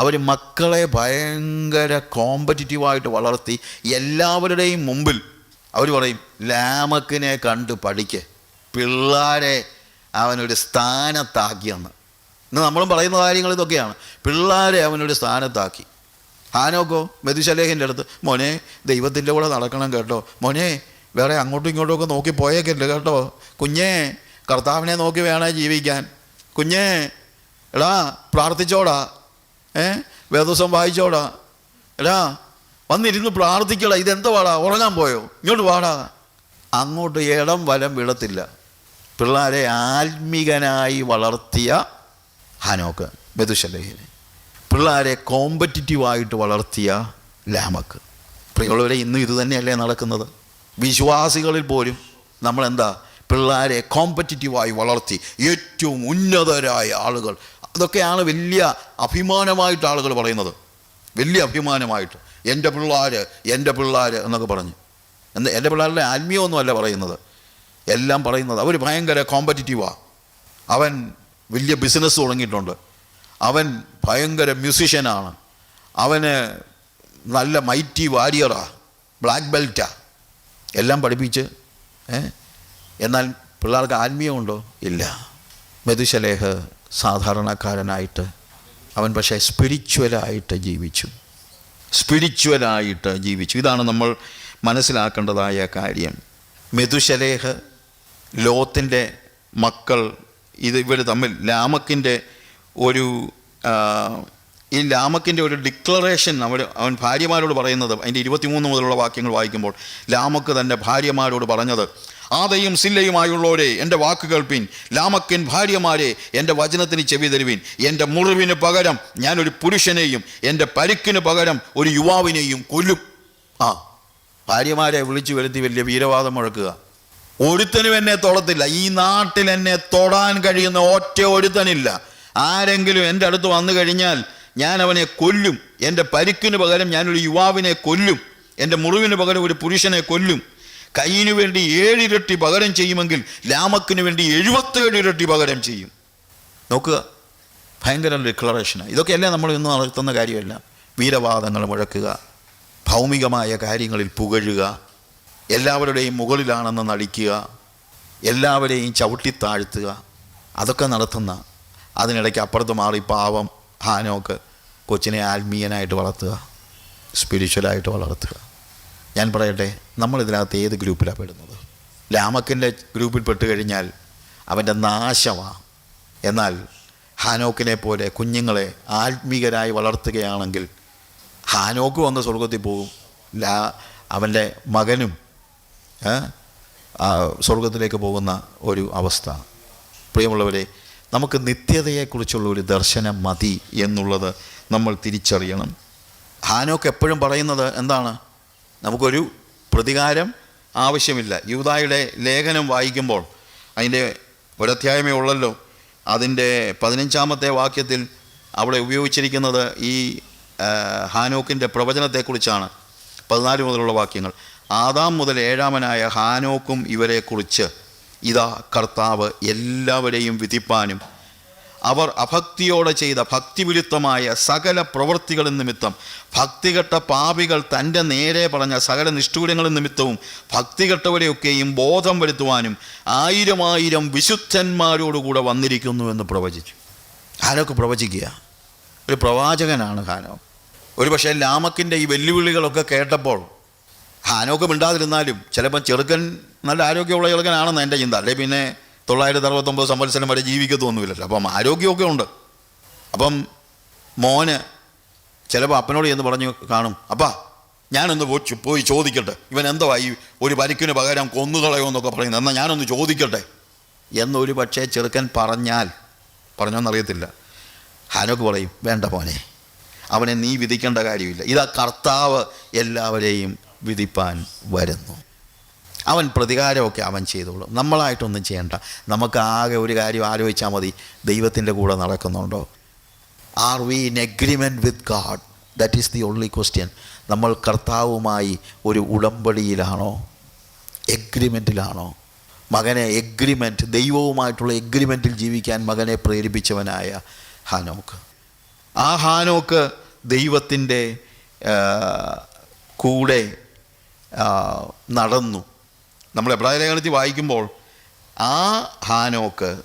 അവർ മക്കളെ ഭയങ്കര കോമ്പറ്റിറ്റീവായിട്ട് വളർത്തി എല്ലാവരുടെയും മുമ്പിൽ അവർ പറയും ലാമക്കിനെ കണ്ട് പഠിക്ക്. പിള്ളാരെ അവനൊരു സ്ഥാനത്താക്കിയെന്ന്. ഇന്ന് നമ്മളും പറയുന്ന കാര്യങ്ങൾ ഇതൊക്കെയാണ്. പിള്ളാരെ അവനൊരു സ്ഥാനത്താക്കി. ഹാനോക്കോ മെതുശലേഖന്റെ അടുത്ത് മോനെ ദൈവത്തിന്റെ കൂടെ നടക്കണം കേട്ടോ. മോനെ വേറെ അങ്ങോട്ടും ഇങ്ങോട്ടും ഒക്കെ നോക്കി പോയേക്കല്ലേ കേട്ടോ. കുഞ്ഞേ കർത്താവിനെ നോക്കി വേണേ ജീവിക്കാൻ. കുഞ്ഞേ എടാ പ്രാർത്ഥിച്ചോടാ. ഏ? വേദോസം വായിച്ചോടാ. എടാ വന്നിരുന്ന് പ്രാർത്ഥിക്കടാ. ഇതെന്തുവാടാ ഉറങ്ങാൻ പോയോ? ഇങ്ങോട്ട് വാടാ. അങ്ങോട്ട് ഇടം വലം വിടത്തില്ല. പിള്ളേരെ ആത്മീകനായി വളർത്തിയ ഹാനോക്ക് മെതുശലേഹിനെ പിള്ളേരെ കോമ്പറ്റിറ്റീവായിട്ട് വളർത്തിയ ലാമക്ക്. പ്രിയമുള്ളവരെ ഇന്നും ഇത് തന്നെയല്ലേ നടക്കുന്നത്? വിശ്വാസികളിൽ പോലും നമ്മളെന്താ? പിള്ളേരെ കോമ്പറ്റിറ്റീവായി വളർത്തി ഏറ്റവും ഉന്നതരായ ആളുകൾ അതൊക്കെയാണ് വലിയ അഭിമാനമായിട്ട് ആളുകൾ പറയുന്നത്. വലിയ അഭിമാനമായിട്ട്. എന്റെ പിള്ളേർ എന്റെ പിള്ളേർ എന്നൊക്കെ പറഞ്ഞ്. എന്താ എന്റെ പിള്ളേരുടെ ആത്മീയമൊന്നുമല്ല പറയുന്നത്. എല്ലാം പറയുന്നത് അവർ ഭയങ്കര കോമ്പറ്റിറ്റീവാണ് അവൻ വലിയ ബിസിനസ് തുടങ്ങിയിട്ടുണ്ട്. അവൻ ഭയങ്കര മ്യൂസിഷ്യനാണ് അവന് നല്ല മൈറ്റി വാരിയറാ ബ്ലാക്ക് ബെൽറ്റാ എല്ലാം പഠിപ്പിച്ച് എന്നാൽ പിള്ളേർക്ക് ആത്മീയമുണ്ടോ? ഇല്ല. മെതുശലേഹ് സാധാരണക്കാരനായിട്ട് അവൻ പക്ഷേ സ്പിരിച്വലായിട്ട് ജീവിച്ചു. സ്പിരിച്വലായിട്ട് ജീവിച്ചു. ഇതാണ് നമ്മൾ മനസ്സിലാക്കേണ്ടതായ കാര്യം. മെതുശലേഹ് ലോത്തിന്റെ മക്കൾ ഇത് ഇവർ തമ്മിൽ ലാമക്കിന്റെ ഒരു ഈ ലാമക്കിന്റെ ഒരു ഡിക്ലറേഷൻ അവർ അവൻ ഭാര്യമാരോട് പറയുന്നത് അതിന്റെ ഇരുപത്തിമൂന്ന് മുതലുള്ള വാക്യങ്ങൾ വായിക്കുമ്പോൾ ലാമക്ക് തന്റെ ഭാര്യമാരോട് പറഞ്ഞത് ആദയും സില്ലയുമായുള്ളവരെ എന്റെ വാക്ക് കേൾപ്പിൻ. ലാമക്കൻ ഭാര്യമാരെ എന്റെ വചനത്തിന് ചെവി തരുവിൻ. എന്റെ മുറിവിന് പകരം ഞാനൊരു പുരുഷനെയും എന്റെ പരിക്കിന് പകരം ഒരു യുവാവിനെയും കൊല്ലും. ആ ഭാര്യമാരെ വിളിച്ചു വരുത്തി വലിയ വീരവാദം മുഴക്കുക. ഒരുത്തനും എന്നെ തൊടത്തില്ല. ഈ നാട്ടിൽ എന്നെ തൊടാൻ കഴിയുന്ന ഒറ്റ ഒരുത്തനില്ല. ആരെങ്കിലും എന്റെ അടുത്ത് വന്നു കഴിഞ്ഞാൽ ഞാൻ അവനെ കൊല്ലും. എന്റെ പരിക്കിന് പകരം ഞാനൊരു യുവാവിനെ കൊല്ലും. എന്റെ മുറിവിന് പകരം ഒരു പുരുഷനെ കൊല്ലും. കയ്യിന് വേണ്ടി ഏഴിരട്ടി പകരം ചെയ്യുമെങ്കിൽ ലാമക്കിന് വേണ്ടി എഴുപത്തേഴ് ഇരട്ടി പകരം ചെയ്യും. നോക്കുക. ഭയങ്കര ഡിക്ലറേഷനാണ് ഇതൊക്കെയല്ലേ നമ്മൾ ഇന്ന് നടത്തുന്ന കാര്യമല്ല. വീരവാദങ്ങൾ മുഴക്കുക. ഭൗമികമായ കാര്യങ്ങളിൽ പുകഴുക. എല്ലാവരുടെയും മുകളിലാണെന്ന് നടിക്കുക. എല്ലാവരെയും ചവിട്ടിത്താഴ്ത്തുക. അതൊക്കെ നടത്തുന്ന. അതിനിടയ്ക്ക് അപ്പുറത്ത് മാറി പാവം ഹാനോക്ക് കൊച്ചിനെ ആത്മീയനായിട്ട് വളർത്തുക. സ്പിരിച്വലായിട്ട് വളർത്തുക. ഞാൻ പറയട്ടെ നമ്മളിതിനകത്ത് ഏത് ഗ്രൂപ്പിലാണ് പെടുന്നത്? ലാമക്കിന്റെ ഗ്രൂപ്പിൽ പെട്ട് കഴിഞ്ഞാൽ അവന്റെ നാശമാണ് എന്നാൽ ഹാനോക്കിനെ പോലെ കുഞ്ഞുങ്ങളെ ആത്മീകരായി വളർത്തുകയാണെങ്കിൽ ഹാനോക്ക് വന്ന് സ്വർഗത്തിൽ പോകും. ലാ അവന്റെ മകനും സ്വർഗത്തിലേക്ക് പോകുന്ന ഒരു അവസ്ഥ. പ്രിയമുള്ളവരെ നമുക്ക് നിത്യതയെക്കുറിച്ചുള്ള ഒരു ദർശനം മതി എന്നുള്ളത് നമ്മൾ തിരിച്ചറിയണം. ഹാനോക്ക് എപ്പോഴും പറയുന്നത് എന്താണ്? നമുക്കൊരു പ്രതികാരം ആവശ്യമില്ല. യൂതായുടെ ലേഖനം വായിക്കുമ്പോൾ അതിന്റെ ഒരധ്യായമേ ഉള്ളല്ലോ. അതിന്റെ പതിനഞ്ചാമത്തെ വാക്യത്തിൽ അവിടെ ഉപയോഗിച്ചിരിക്കുന്നത് ഈ ഹാനോക്കിന്റെ പ്രവചനത്തെക്കുറിച്ചാണ്. പതിനാല് മുതലുള്ള വാക്യങ്ങൾ. ആദാം മുതൽ ഏഴാമനായ ഹാനോക്കും ഇവരെക്കുറിച്ച് ഇതാ കർത്താവ് എല്ലാവരെയും വിധിപ്പാനും അവർ അഭക്തിയോടെ ചെയ്ത ഭക്തിവിരുദ്ധമായ സകല പ്രവൃത്തികൾ നിമിത്തം ഭക്തികെട്ട പാപികൾ തന്റെ നേരെ പറഞ്ഞ സകല നിഷ്ഠൂരങ്ങൾ നിമിത്തവും ഭക്തികെട്ടവരെയൊക്കെയും ബോധം വരുത്തുവാനും ആയിരം ആയിരം വിശുദ്ധന്മാരോടുകൂടെ വന്നിരിക്കുന്നു എന്ന് പ്രവചിച്ചു. ഹാനോക്ക് പ്രവചിക്കുക. ഒരു പ്രവാചകനാണ് ഹാനോ. ഒരു പക്ഷേ ലാമക്കിന്റെ ഈ വെല്ലുവിളികളൊക്കെ കേട്ടപ്പോൾ ഹാനോക്ക് മിണ്ടാതിരുന്നാലും ചിലപ്പോൾ ചെറുക്കൻ നല്ല ആരോഗ്യമുള്ള ചെറുക്കനാണെന്ന് എന്റെ ചിന്ത. അല്ലെ പിന്നെ തൊള്ളായിരത്തി അറുപത്തൊമ്പത് സംവത്സരം വരെ ജീവിക്കത്തൊന്നുമില്ലല്ലോ. അപ്പം ആരോഗ്യമൊക്കെ ഉണ്ട്. അപ്പം മോന് ചിലപ്പോൾ അപ്പനോട് എന്ന് പറഞ്ഞു കാണും അപ്പാ ഞാനൊന്ന് പോയി ചോദിക്കട്ടെ. ഇവൻ എന്തോ ഈ ഒരു പരിക്കിന് പകരം കൊന്നുകളയുമെന്നൊക്കെ പറയുന്നത്. എന്നാൽ ഞാനൊന്ന് ചോദിക്കട്ടെ. എന്നൊരു പക്ഷേ ചെറുക്കൻ പറഞ്ഞാൽ പറഞ്ഞോന്നറിയത്തില്ല. ഹാനോക്ക് പറയും വേണ്ട മോനെ അവനെ നീ വിധിക്കേണ്ട കാര്യമില്ല. ഇതാ കർത്താവ് എല്ലാവരെയും വിധിപ്പാൻ വരുന്നു. അവൻ പ്രതികാരമൊക്കെ അവൻ ചെയ്തോളും. നമ്മളായിട്ടൊന്നും ചെയ്യണ്ട. നമുക്ക് ആകെ ഒരു കാര്യം ആലോചിച്ചാൽ മതി. ദൈവത്തിന്റെ കൂടെ നടക്കുന്നുണ്ടോ? Are we in agreement with God that is the only question നമ്മൾ കർത്താവുമായി ഒരു ഉടമ്പടിയിലാണോ? എഗ്രിമെന്റിലാണോ മകനെ എഗ്രിമെന്റ് ദൈവവുമായിട്ടുള്ള എഗ്രിമെന്റിൽ ജീവിക്കാൻ മകനെ പ്രേരിപ്പിച്ചവനായ ഹാനോക്ക്. ആ ഹാനോക്ക് ദൈവത്തിന്റെ കൂടെ നടന്നു. നമ്മൾ എബ്രായ ലേഖനത്തിൽ വായിക്കുമ്പോൾ ആ ഹാനോക്ക്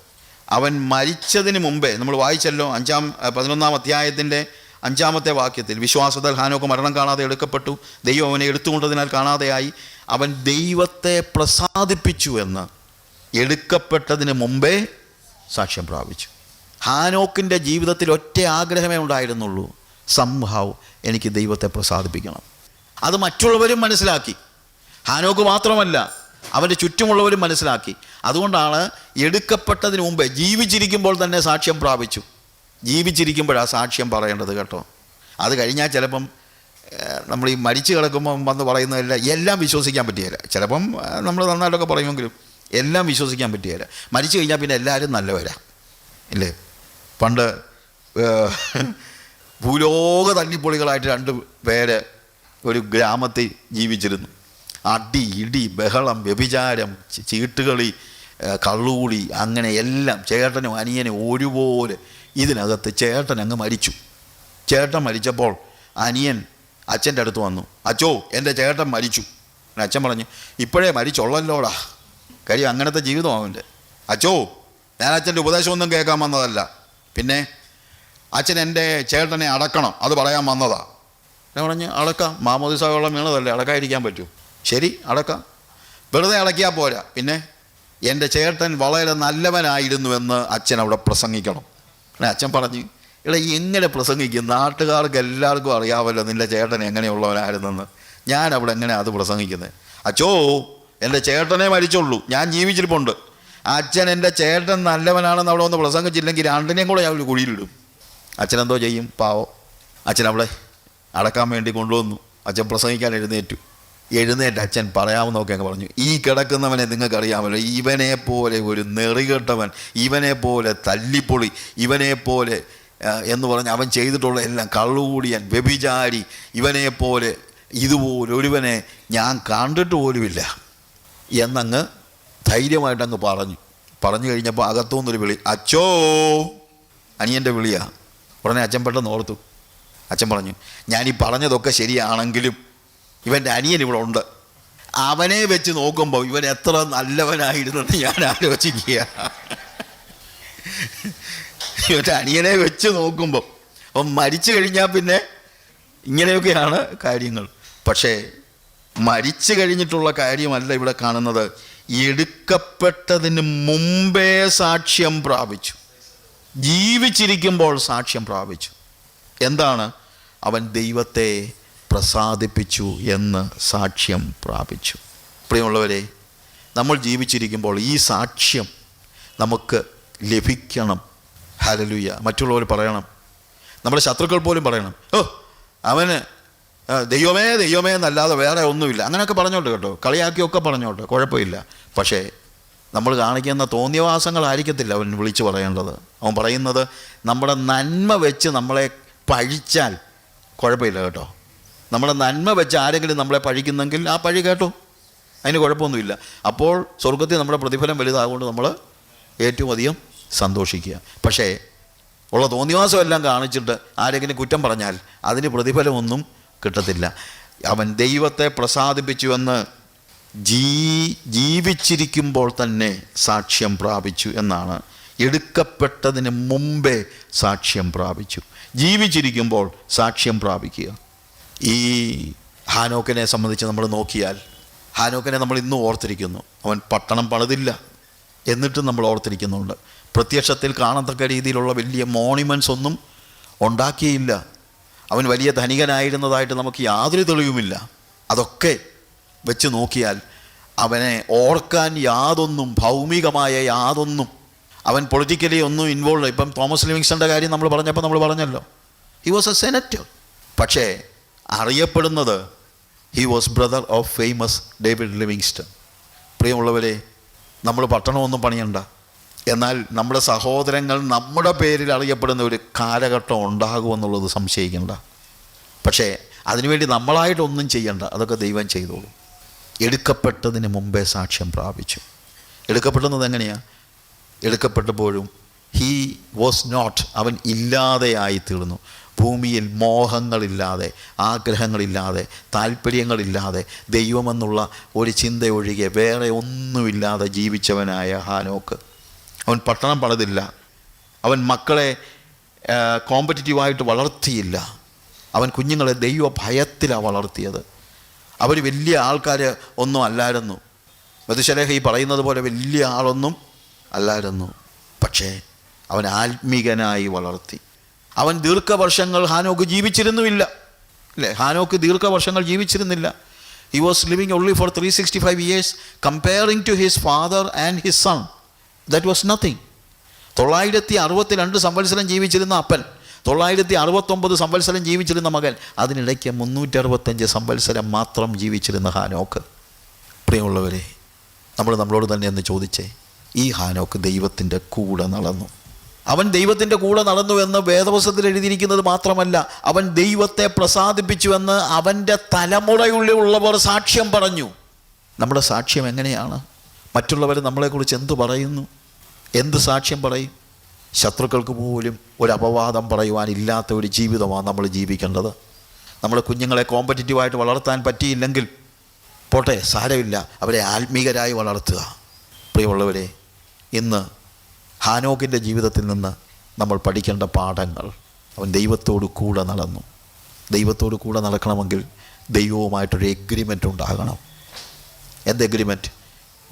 അവൻ മരിച്ചതിന് മുമ്പേ നമ്മൾ വായിച്ചല്ലോ അഞ്ചാം പതിനൊന്നാം അധ്യായത്തിന്റെ അഞ്ചാമത്തെ വാക്യത്തിൽ വിശ്വാസത്താൽ ഹാനോക്ക് മരണം കാണാതെ എടുക്കപ്പെട്ടു ദൈവം അവനെ എടുത്തുകൊണ്ടതിനാൽ കാണാതെയായി അവൻ ദൈവത്തെ പ്രസാദിപ്പിച്ചു എന്ന് എടുക്കപ്പെട്ടതിന് മുമ്പേ സാക്ഷ്യം പ്രാപിച്ചു. ഹാനോക്കിന്റെ ജീവിതത്തിൽ ഒറ്റ ആഗ്രഹമേ ഉണ്ടായിരുന്നുള്ളൂ സംഭവ് എനിക്ക് ദൈവത്തെ പ്രസാദിപ്പിക്കണം. അത് മറ്റുള്ളവരും മനസ്സിലാക്കി. ഹാനോക്ക് മാത്രമല്ല അവന്റെ ചുറ്റുമുള്ളവരും മനസ്സിലാക്കി. അതുകൊണ്ടാണ് എടുക്കപ്പെട്ടതിന് മുമ്പേ ജീവിച്ചിരിക്കുമ്പോൾ തന്നെ സാക്ഷ്യം പ്രാപിച്ചു. ജീവിച്ചിരിക്കുമ്പോഴാണ് സാക്ഷ്യം പറയേണ്ടത് കേട്ടോ. അത് കഴിഞ്ഞാൽ ചിലപ്പം നമ്മൾ ഈ മരിച്ചു കിടക്കുമ്പം വന്ന് പറയുന്നതല്ല എല്ലാം വിശ്വസിക്കാൻ പറ്റിയല്ല ചിലപ്പം നമ്മൾ നന്നായിട്ടൊക്കെ പറയുമെങ്കിലും എല്ലാം വിശ്വസിക്കാൻ പറ്റിയല്ല മരിച്ചു കഴിഞ്ഞാൽ പിന്നെ എല്ലാവരും നല്ലവരാ. ഇല്ലേ? പണ്ട് ഭൂലോക തല്ലിപ്പൊളികളായിട്ട് രണ്ട് പേര് ഒരു ഗ്രാമത്തിൽ ജീവിച്ചിരുന്നു. അടി ഇടി ബഹളം വ്യഭിചാരം ചീട്ടുകളി കള്ളൂളി അങ്ങനെ എല്ലാം ചേട്ടനും അനിയനും ഒരുപോലെ ഇതിനകത്ത് ചേട്ടൻ അങ്ങ് മരിച്ചു. ചേട്ടൻ മരിച്ചപ്പോൾ അനിയൻ അച്ഛന്റെ അടുത്ത് വന്നു. അച്ചോ എന്റെ ചേട്ടൻ മരിച്ചു. അച്ഛൻ പറഞ്ഞു ഇപ്പോഴേ മരിച്ചുള്ളല്ലോടാ. കാര്യം അങ്ങനത്തെ ജീവിതം അവന്റെ. അച്ചോ ഞാൻ അച്ഛന്റെ ഉപദേശമൊന്നും കേൾക്കാൻ വന്നതല്ല. പിന്നെ അച്ഛൻ എന്റെ ചേട്ടനെ അടക്കണം അത് പറയാൻ വന്നതാ. ഞാൻ പറഞ്ഞു അടക്കാം. മാമോദിസ വെള്ളം വീണതല്ലേ അടക്കാതിരിക്കാൻ പറ്റൂ. ശരി അടക്കാം. വെറുതെ അടക്കിയാൽ പോരാ. പിന്നെ എന്റെ ചേട്ടൻ വളരെ നല്ലവനായിരുന്നുവെന്ന് അച്ഛൻ അവിടെ പ്രസംഗിക്കണം. അച്ഛൻ പറഞ്ഞു എടാ എങ്ങനെ പ്രസംഗിക്കും? നാട്ടുകാർക്ക് എല്ലാവർക്കും അറിയാമല്ലോ നിന്റെ ചേട്ടൻ എങ്ങനെയുള്ളവനായിരുന്നെന്ന്. ഞാൻ അവിടെ എങ്ങനെ അത് പ്രസംഗിക്കുന്നത് അച്ചോ എന്റെ ചേട്ടനെ മരിച്ചുള്ളൂ. ഞാൻ ജീവിച്ചിരിപ്പുണ്ട്. അച്ഛൻ എന്റെ ചേട്ടൻ നല്ലവനാണെന്ന് അവിടെ ഒന്ന് പ്രസംഗിച്ചില്ലെങ്കിൽ രണ്ടിനെയും കൂടെ ഞാൻ ഒരു കുഴിയിലിടും. അച്ഛൻ എന്തോ ചെയ്യും? പാവം. അച്ഛൻ അവിടെ അടക്കാൻ വേണ്ടി കൊണ്ടുവന്നു. അച്ഛൻ പ്രസംഗിക്കാൻ എഴുന്നേറ്റു. എഴുന്നേറ്റ് അച്ഛൻ പറയാമെന്നൊക്കെ അങ്ങ് പറഞ്ഞു. ഈ കിടക്കുന്നവനെ നിങ്ങൾക്കറിയാമല്ലോ ഇവനെപ്പോലെ പോലെ ഒരു നെറികെട്ടവൻ ഇവനെപ്പോലെ പോലെ തല്ലിപ്പൊളി ഇവനെപ്പോലെ എന്ന് പറഞ്ഞ് അവൻ ചെയ്തിട്ടുള്ള എല്ലാം കള്ളുകൂടിയൻ വ്യഭിചാരി ഇവനെപ്പോലെ ഇതുപോലൊരുവനെ ഞാൻ കണ്ടിട്ട് പോലുമില്ല എന്നങ്ങ് ധൈര്യമായിട്ടങ്ങ് പറഞ്ഞു. പറഞ്ഞു കഴിഞ്ഞപ്പോൾ അകത്തുനിന്നൊരു വിളി അച്ചോ അനിയന്റെ വിളിയാണ് ഉടനെ അച്ഛൻ പെട്ടെന്ന് ഓർത്തു. അച്ഛൻ പറഞ്ഞു ഈ പറഞ്ഞതൊക്കെ ശരിയാണെങ്കിലും ഇവന്റെ അനിയൻ ഇവിടെ ഉണ്ട്. അവനെ വെച്ച് നോക്കുമ്പോൾ ഇവൻ എത്ര നല്ലവനായിരുന്നെന്ന് ഞാൻ ആലോചിക്കുക. ഇവന്റെ അനിയനെ വെച്ച് നോക്കുമ്പോൾ അവൻ മരിച്ചു കഴിഞ്ഞാൽ പിന്നെ ഇങ്ങനെയൊക്കെയാണ് കാര്യങ്ങൾ. പക്ഷേ മരിച്ചു കഴിഞ്ഞിട്ടുള്ള കാര്യമല്ല ഇവിടെ കാണുന്നത്. എടുക്കപ്പെട്ടതിന് മുമ്പേ സാക്ഷ്യം പ്രാപിച്ചു. ജീവിച്ചിരിക്കുമ്പോൾ സാക്ഷ്യം പ്രാപിച്ചു. എന്താണ്? അവൻ ദൈവത്തെ പ്രസാദിപ്പിച്ചു എന്ന് സാക്ഷ്യം പ്രാപിച്ചു. പ്രിയമുള്ളവരെ നമ്മൾ ജീവിച്ചിരിക്കുമ്പോൾ ഈ സാക്ഷ്യം നമുക്ക് ലഭിക്കണം. ഹരലുയ മറ്റുള്ളവർ പറയണം. നമ്മുടെ ശത്രുക്കൾ പോലും പറയണം. ഓ അവന് ദൈവമേ ദൈവമേ എന്നല്ലാതെ വേറെ ഒന്നുമില്ല. അങ്ങനെയൊക്കെ പറഞ്ഞോട്ടെ കേട്ടോ. കളിയാക്കിയൊക്കെ പറഞ്ഞോട്ടെ. കുഴപ്പമില്ല. പക്ഷേ നമ്മൾ കാണിക്കുന്ന തോന്നിയവാസങ്ങളായിരിക്കത്തില്ല അവൻ വിളിച്ചു പറയേണ്ടത്. അവൻ പറയുന്നത് നമ്മുടെ നന്മ വെച്ച് നമ്മളെ പഴിച്ചാൽ കുഴപ്പമില്ല കേട്ടോ. നമ്മുടെ നന്മ വെച്ച് ആരെങ്കിലും നമ്മളെ പഴിക്കുന്നെങ്കിൽ ആ പഴി കേട്ടോ. അതിന് കുഴപ്പമൊന്നുമില്ല. അപ്പോൾ സ്വർഗത്തിൽ നമ്മുടെ പ്രതിഫലം വലുതാകൊണ്ട് നമ്മൾ ഏറ്റവും അധികം സന്തോഷിക്കുക. പക്ഷേ ഉള്ള തോന്നിവാസം എല്ലാം കാണിച്ചിട്ട് ആരെങ്കിലും കുറ്റം പറഞ്ഞാൽ അതിന് പ്രതിഫലമൊന്നും കിട്ടത്തില്ല. അവൻ ദൈവത്തെ പ്രസാദിപ്പിച്ചുവെന്ന് ജീ ജീവിച്ചിരിക്കുമ്പോൾ തന്നെ സാക്ഷ്യം പ്രാപിച്ചു എന്നാണ്. എടുക്കപ്പെട്ടതിന് മുമ്പേ സാക്ഷ്യം പ്രാപിച്ചു. ജീവിച്ചിരിക്കുമ്പോൾ സാക്ഷ്യം പ്രാപിക്കുക. ഈ ഹാനോക്കിനെ സംബന്ധിച്ച് നമ്മൾ നോക്കിയാൽ ഹാനോക്കിനെ നമ്മൾ ഇന്നും ഓർത്തിരിക്കുന്നു. അവൻ പട്ടണം പണിതില്ല എന്നിട്ടും നമ്മൾ ഓർത്തിരിക്കുന്നുണ്ട്. പ്രത്യക്ഷത്തിൽ കാണത്തക്ക രീതിയിലുള്ള വലിയ മോണിമെന്റ്സ് ഒന്നും ഉണ്ടാക്കിയില്ല. അവൻ വലിയ ധനികനായിരുന്നതായിട്ട് നമുക്ക് യാതൊരു തെളിവുമില്ല. അതൊക്കെ വെച്ച് നോക്കിയാൽ അവനെ ഓർക്കാൻ യാതൊന്നും ഭൗമികമായ യാതൊന്നും അവൻ പൊളിറ്റിക്കലി ഒന്നും ഇൻവോൾവ് ഇപ്പം തോമസ് ലിവിങ്സ്റ്റന്റെ കാര്യം നമ്മൾ പറഞ്ഞപ്പോൾ നമ്മൾ പറഞ്ഞല്ലോ. ഹി വാസ് എ സെനറ്റർ പക്ഷേ അറിയപ്പെടുന്നത് he was brother of famous David Livingstone പ്രിയമുള്ളവരെ നമ്മൾ പട്ടണമൊന്നും പണിയണ്ട. എന്നാൽ നമ്മുടെ സഹോദരങ്ങൾ നമ്മുടെ പേരിൽ അറിയപ്പെടുന്ന ഒരു കാലഘട്ടം ഉണ്ടാകുമെന്നുള്ളത് സംശയിക്കേണ്ട. പക്ഷേ അതിനുവേണ്ടി നമ്മളായിട്ടൊന്നും ചെയ്യണ്ട. അതൊക്കെ ദൈവം ചെയ്തോളൂ. എടുക്കപ്പെട്ടതിന് മുമ്പേ സാക്ഷ്യം പ്രാപിച്ചു. എടുക്കപ്പെടുന്നത് എങ്ങനെയാണ് എടുക്കപ്പെട്ടപ്പോഴും ഹീ വാസ് നോട്ട് അവൻ ഇല്ലാതെയായി തീർന്നു ഭൂമിയിൽ മോഹങ്ങളില്ലാതെ ആഗ്രഹങ്ങളില്ലാതെ താല്പര്യങ്ങളില്ലാതെ ദൈവമെന്നുള്ള ഒരു ചിന്ത ഒഴികെ വേറെ ഒന്നുമില്ലാതെ ജീവിച്ചവനായ ഹാനോക്ക്. അവൻ പട്ടണം പണിതില്ല. അവൻ മക്കളെ കോമ്പറ്റീറ്റീവായിട്ട് വളർത്തിയില്ല. അവൻ കുഞ്ഞുങ്ങളെ ദൈവ ഭയത്തിലാണ് വളർത്തിയത്. അവർ വലിയ ആൾക്കാർ ഒന്നും അല്ലായിരുന്നു. മധുശലേഖ ഈ പറയുന്നത് പോലെ വലിയ ആളൊന്നും അല്ലായിരുന്നു. പക്ഷേ അവൻ ആത്മീകനായി വളർത്തി. അവൻ ദീർഘവർഷങ്ങൾ ഹാനോക്ക് ജീവിച്ചിരുന്നുമില്ല. അല്ലേ? ഹാനോക്ക് ദീർഘവർഷങ്ങൾ ജീവിച്ചിരുന്നില്ല. He was living only for three sixty five years comparing to his father and his son that was nothing തൊള്ളായിരത്തി അറുപത്തി രണ്ട് സംവത്സരം ജീവിച്ചിരുന്ന അപ്പൻ തൊള്ളായിരത്തി അറുപത്തൊമ്പത് സംവത്സരം ജീവിച്ചിരുന്ന മകൻ അതിനിടയ്ക്ക് മുന്നൂറ്റി അറുപത്തഞ്ച് സംവത്സരം മാത്രം ജീവിച്ചിരുന്ന ഹാനോക്ക്. പ്രിയമുള്ളവരെ നമ്മൾ നമ്മളോട് തന്നെ എന്ന് ചോദിച്ചേ ഈ ഹാനോക്ക് ദൈവത്തിന്റെ കൂടെ നടന്നു. അവൻ ദൈവത്തിന്റെ കൂടെ നടന്നു എന്ന് വേദവസത്തിൽ എഴുതിയിരിക്കുന്നത് മാത്രമല്ല അവൻ ദൈവത്തെ പ്രസാദിപ്പിച്ചുവെന്ന് അവന്റെ തലമുറയുള്ളിലുള്ളവർ സാക്ഷ്യം പറഞ്ഞു. നമ്മുടെ സാക്ഷ്യം എങ്ങനെയാണ്? മറ്റുള്ളവർ നമ്മളെക്കുറിച്ച് എന്ത് പറയുന്നു? എന്ത് സാക്ഷ്യം പറയും? ശത്രുക്കൾക്ക് പോലും ഒരു അപവാദം പറയുവാനില്ലാത്ത ഒരു ജീവിതമാണ് നമ്മൾ ജീവിക്കേണ്ടത്. നമ്മുടെ കുഞ്ഞുങ്ങളെ കോമ്പറ്റീറ്റീവായിട്ട് വളർത്താൻ പറ്റിയില്ലെങ്കിൽ പോട്ടെ സാരമില്ല. അവരെ ആത്മീകരായി വളർത്തുക. പ്രിയമുള്ളവരെ ഇന്ന് ഹാനോക്കിന്റെ ജീവിതത്തിൽ നിന്ന് നമ്മൾ പഠിക്കേണ്ട പാഠങ്ങൾ അവൻ ദൈവത്തോട് കൂടെ നടന്നു. ദൈവത്തോട് കൂടെ നടക്കണമെങ്കിൽ ദൈവവുമായിട്ടൊരു എഗ്രിമെന്റ് ഉണ്ടാകണം. എന്ത് എഗ്രിമെന്റ്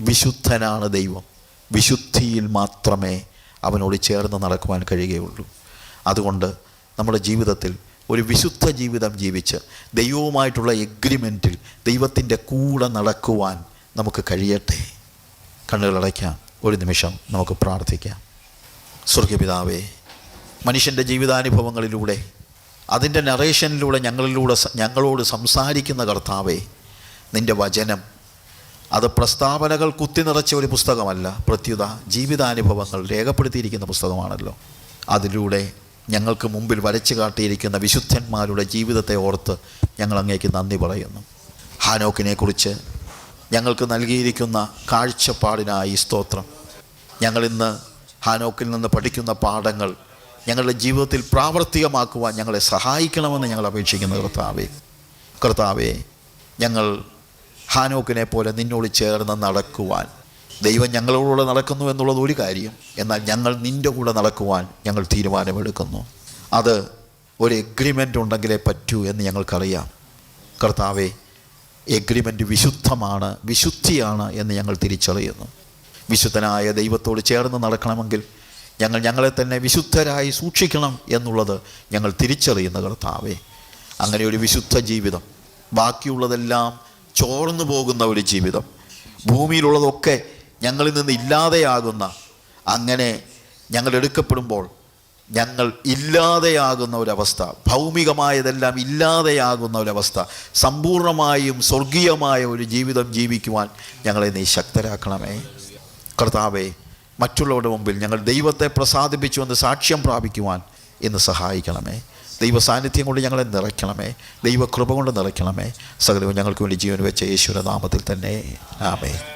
വിശുദ്ധനാണ് ദൈവം. വിശുദ്ധിയിൽ മാത്രമേ അവനോട് ചേർന്ന് നടക്കുവാൻ കഴിയുകയുള്ളൂ. അതുകൊണ്ട് നമ്മുടെ ജീവിതത്തിൽ ഒരു വിശുദ്ധ ജീവിതം ജീവിച്ച് ദൈവവുമായിട്ടുള്ള എഗ്രിമെന്റിൽ ദൈവത്തിന്റെ കൂടെ നടക്കുവാൻ നമുക്ക് കഴിയട്ടെ. കണ്ണുകളടയ്ക്കാം ഒരു നിമിഷം നമുക്ക് പ്രാർത്ഥിക്കാം. സ്വർഗപിതാവേ മനുഷ്യന്റെ ജീവിതാനുഭവങ്ങളിലൂടെ അതിന്റെ നറേഷനിലൂടെ ഞങ്ങളിലൂടെ ഞങ്ങളോട് സംസാരിക്കുന്ന കർത്താവേ നിന്റെ വചനം അത് പ്രസ്താവനകൾ കുത്തി നിറച്ച ഒരു പുസ്തകമല്ല പ്രത്യുത ജീവിതാനുഭവങ്ങൾ രേഖപ്പെടുത്തിയിരിക്കുന്ന പുസ്തകമാണല്ലോ. അതിലൂടെ ഞങ്ങൾക്ക് മുമ്പിൽ വരച്ചു കാട്ടിയിരിക്കുന്ന വിശുദ്ധന്മാരുടെ ജീവിതത്തെ ഓർത്ത് ഞങ്ങൾ അങ്ങേക്ക് നന്ദി പറയുന്നു. ഹാനോക്കിനെക്കുറിച്ച് ഞങ്ങൾക്ക് നൽകിയിരിക്കുന്ന കാഴ്ചപ്പാടിനായി സ്തോത്രം. ഞങ്ങളിന്ന് ഹാനോക്കിൽ നിന്ന് പഠിക്കുന്ന പാഠങ്ങൾ ഞങ്ങളുടെ ജീവിതത്തിൽ പ്രാവർത്തികമാക്കുവാൻ ഞങ്ങളെ സഹായിക്കണമെന്ന് ഞങ്ങൾ അപേക്ഷിക്കുന്നു കർത്താവേ. കർത്താവേ ഞങ്ങൾ ഹാനോക്കിനെ പോലെ നിന്നോട് ചേർന്ന് നടക്കുവാൻ. ദൈവം ഞങ്ങളോടുകൂടെ നടക്കുന്നു എന്നുള്ളത് ഒരു കാര്യം. എന്നാൽ ഞങ്ങൾ നിന്റെ കൂടെ നടക്കുവാൻ ഞങ്ങൾ തീരുമാനമെടുക്കുന്നു. അത് ഒരു എഗ്രിമെന്റ് ഉണ്ടെങ്കിലേ പറ്റൂ എന്ന് ഞങ്ങൾക്കറിയാം. കർത്താവേ എഗ്രിമെന്റ് വിശുദ്ധമാണ് വിശുദ്ധിയാണ് എന്ന് ഞങ്ങൾ തിരിച്ചറിയുന്നു. വിശുദ്ധനായ ദൈവത്തോട് ചേർന്ന് നടക്കണമെങ്കിൽ ഞങ്ങൾ ഞങ്ങളെ തന്നെ വിശുദ്ധരായി സൂക്ഷിക്കണം എന്നുള്ളത് ഞങ്ങൾ തിരിച്ചറിയുന്ന കർത്താവേ. അങ്ങനെ ഒരു വിശുദ്ധ ജീവിതം ബാക്കിയുള്ളതെല്ലാം ചോർന്നു പോകുന്ന ഒരു ജീവിതം ഭൂമിയിലുള്ളതൊക്കെ ഞങ്ങളിൽ നിന്ന് ഇല്ലാതെയാകുന്ന അങ്ങനെ ഞങ്ങൾ എടുക്കപ്പെടുമ്പോൾ ഞങ്ങൾ ഇല്ലാതെയാകുന്ന ഒരവസ്ഥ ഭൗമികമായതെല്ലാം ഇല്ലാതെയാകുന്ന ഒരവസ്ഥ സമ്പൂർണമായും സ്വർഗീയമായ ഒരു ജീവിതം ജീവിക്കുവാൻ ഞങ്ങളെ നീ ശക്തരാക്കണമേ. കർത്താവെ മറ്റുള്ളവരുടെ മുമ്പിൽ ഞങ്ങൾ ദൈവത്തെ പ്രസാദിപ്പിച്ചു എന്ന് സാക്ഷ്യം പ്രാപിക്കുവാൻ ഇന്ന് സഹായിക്കണമേ. ദൈവ സാന്നിധ്യം കൊണ്ട് ഞങ്ങളെ നിറയ്ക്കണമേ. ദൈവ കൃപ കൊണ്ട് നിറയ്ക്കണമേ. സകലവും ഞങ്ങൾക്ക് വേണ്ടി ജീവൻ വെച്ച യേശുവിന്റെ നാമത്തിൽ തന്നെ. ആമേ